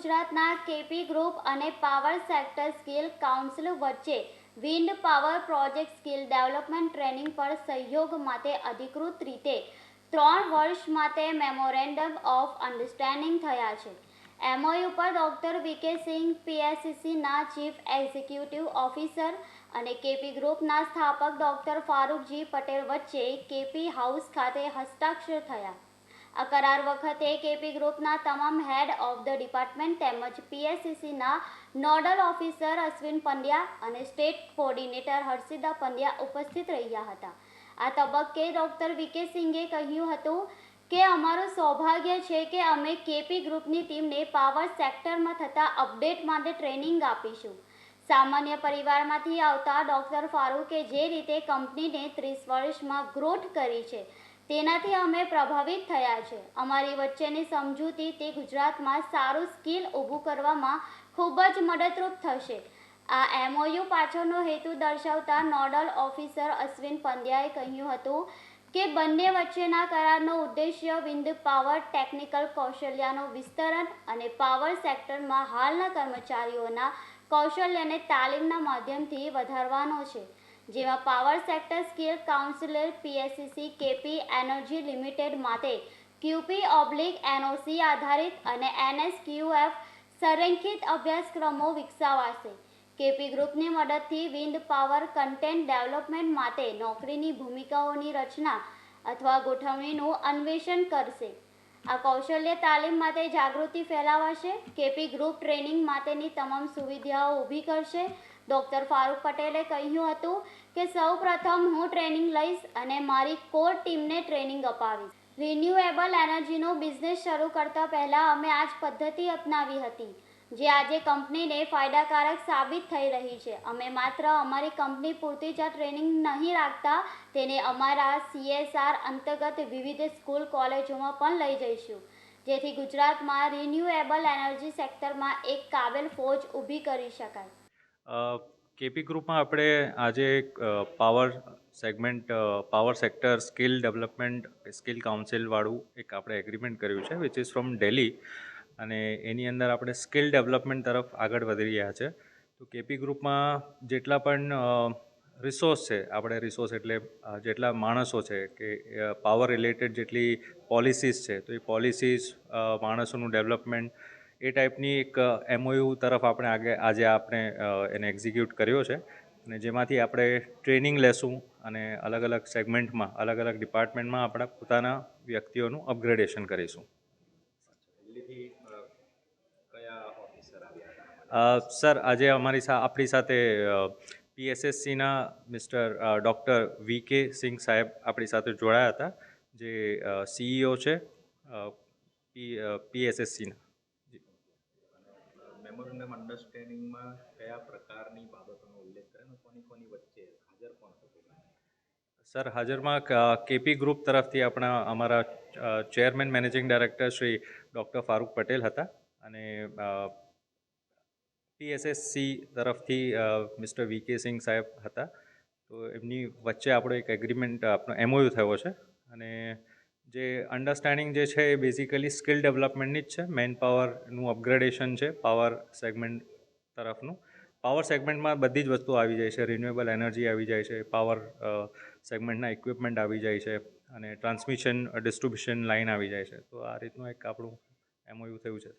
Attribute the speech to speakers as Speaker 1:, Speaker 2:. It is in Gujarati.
Speaker 1: ગુજરાતના કેપી ગ્રુપ અને પાવર સેક્ટર સ્કિલ કાઉન્સિલ વચ્ચે wind power project skill development training પર સહયોગ માટે અધિકૃત રીતે ત્રણ વર્ષ માટે મેમોરેન્ડમ ઓફ અન્ડરસ્ટેન્ડિંગ થયા છે. એમઓયુ પર ડોક્ટર વીકે સિંહ પીએસસીસીના ચીફ એક્ઝિક્યુટિવ ઓફિસર અને કેપી ગ્રુપના સ્થાપક ડોક્ટર ફારૂકજી પટેલ વચ્ચે કેપી હાઉસ ખાતે હસ્તાક્ષર થયા. આ કરાર વખતે કેપી ગ્રુપના તમામ હેડ ઓફ ધ ડિપાર્ટમેન્ટ તેમજ પીએસસીસીના નોડલ ઓફિસર અશ્વિન પંડ્યા અને સ્ટેટ કોઓર્ડિનેટર હર્ષિદા પંડ્યા ઉપસ્થિત રહ્યા હતા. આ તબક્કે ડોક્ટર વીકે સિંઘે કહ્યું હતું કે, અમારું સૌભાગ્ય છે કે અમે કેપી ગ્રુપની ટીમને પાવર સેક્ટરમાં થતા અપડેટ માટે ટ્રેનિંગ આપીશું. સામાન્ય પરિવારમાંથી આવતા ડોક્ટર ફારૂકે જે રીતે કંપનીને ત્રીસ વર્ષમાં ગ્રોથ કરી છે તેનાથી અમે પ્રભાવિત થયા છે. અમારી વચ્ચેની સમજૂતી તે ગુજરાતમાં સારું સ્કિલ ઊભું કરવામાં ખૂબ જ મદદરૂપ થશે. આ એમઓયુ પાછળનો હેતુ દર્શાવતા નોડલ ઓફિસર અશ્વિન પંડ્યાએ કહ્યું હતું કે બંને વચ્ચેના કરારનો ઉદ્દેશ્ય વિન્ડ પાવર, ટેકનિકલ કૌશલ્યનું વિસ્તરણ અને પાવર સેક્ટરમાં હાલના કર્મચારીઓના કૌશલ્યને તાલીમના માધ્યમથી વધારવાનો છે. જેમાં power sector skill councillor PSSC KP energy limited માટે ક્યુપી ઓબ્લિક એનઓસી આધારિત અને એનએસક્યુએફ સંરેખિત અભ્યાસક્રમો વિકસાવાશે. કેપી ગ્રુપની મદદથી વિન્ડ પાવર કન્ટેન્ટ ડેવલપમેન્ટ માટે નોકરીની ભૂમિકાઓની રચના અથવા ગોઠવણીનું અન્વેષણ કરશે. આ કૌશલ્ય તાલીમ માટે જાગૃતિ ફેલાવાશે. કેપી ગ્રુપ ટ્રેનિંગ માટેની તમામ સુવિધાઓ ઊભી કરશે. ડૉક્ટર ફારૂક પટેલે કહ્યું હતું કે, સૌ પ્રથમ હું ટ્રેનિંગ લઈશ અને મારી કોર ટીમને ટ્રેનિંગ અપાવીશ. રિન્યુએબલ એનર્જીનો બિઝનેસ શરૂ કરતા પહેલાં અમે આ જ પદ્ધતિ અપનાવી હતી. જે આજે કંપનીને ફાયદાકારક સાબિત થઈ રહી છે. અમે માત્ર અમારી કંપની પૂરતી જ ટ્રેનિંગ નહીં રાખતા, તેને અમારા સીએસઆર અંતર્ગત વિવિધ સ્કૂલ કોલેજોમાં પણ લઈ જઈશું. જેથી ગુજરાતમાં રિન્યુએબલ એનર્જી સેક્ટરમાં એક કાબેલ ફોજ ઊભી કરી શકાય.
Speaker 2: કેપી ગ્રુપમાં આપણે આજે power segment power sector skill development, skill કાઉન્સિલવાળું એક આપણે એગ્રીમેન્ટ કર્યું છે વિચ ઇઝ ફ્રોમ ડેલી અને એની અંદર આપણે સ્કિલ ડેવલપમેન્ટ તરફ આગળ વધી રહ્યા છે. તો કેપી ગ્રુપમાં જેટલા પણ રિસોર્સ છે, આપણે રિસોર્સ એટલે જેટલા માણસો છે કે પાવર રિલેટેડ જેટલી પોલિસીસ છે, તો એ પોલિસીસ માણસોનું ડેવલપમેન્ટ, એ ટાઈપની એક એમઓયુ તરફ આપણે આગે, આજે આપણે એને એક્ઝિક્યુટ કર્યો છે. અને જેમાંથી આપણે ટ્રેનિંગ લેશું અને અલગ અલગ સેગમેન્ટમાં, અલગ અલગ ડિપાર્ટમેન્ટમાં આપણા પોતાના વ્યક્તિઓનું અપગ્રેડેશન કરીશું. સર આજે અમારી આપણી સાથે પીએસએસસીના મિસ્ટર ડૉક્ટર વી કે સિંઘ સાહેબ આપણી સાથે જોડાયા હતા જે સીઈઓ છે પી પીએસએસસીના
Speaker 3: મેમોરેન્ડમ અન્ડરસ્ટેન્ડિંગમાં કયા પ્રકારની બાબતોનો ઉલ્લેખ કરે કોની કોની વચ્ચે હાજર કોણ
Speaker 2: સર હાજરમાં કેપી ગ્રુપ તરફથી આપણા અમારા chairman managing director Shri doctor Farooq Patel હતા અને પીએસએસસી તરફથી મિસ્ટર વી કે સિંહ સાહેબ હતા. તો એમની વચ્ચે આપણો એક એગ્રીમેન્ટ આપણો એમઓયુ થયો છે. અને જે અન્ડરસ્ટેન્ડિંગ જે છે એ બેઝિકલી સ્કિલ ડેવલપમેન્ટની જ છે. મેન પાવરનું અપગ્રેડેશન છે પાવર સેગમેન્ટ તરફનું. પાવર સેગમેન્ટમાં બધી જ વસ્તુઓ આવી જાય છે. રિન્યુએબલ એનર્જી આવી જાય છે પાવર સેગમેન્ટના ઇક્વિપમેન્ટ આવી જાય છે અને ટ્રાન્સમિશન ડિસ્ટ્રીબ્યુશન લાઇન આવી જાય છે. તો આ રીતનું એક આપણું એમઓયુ થયું છે.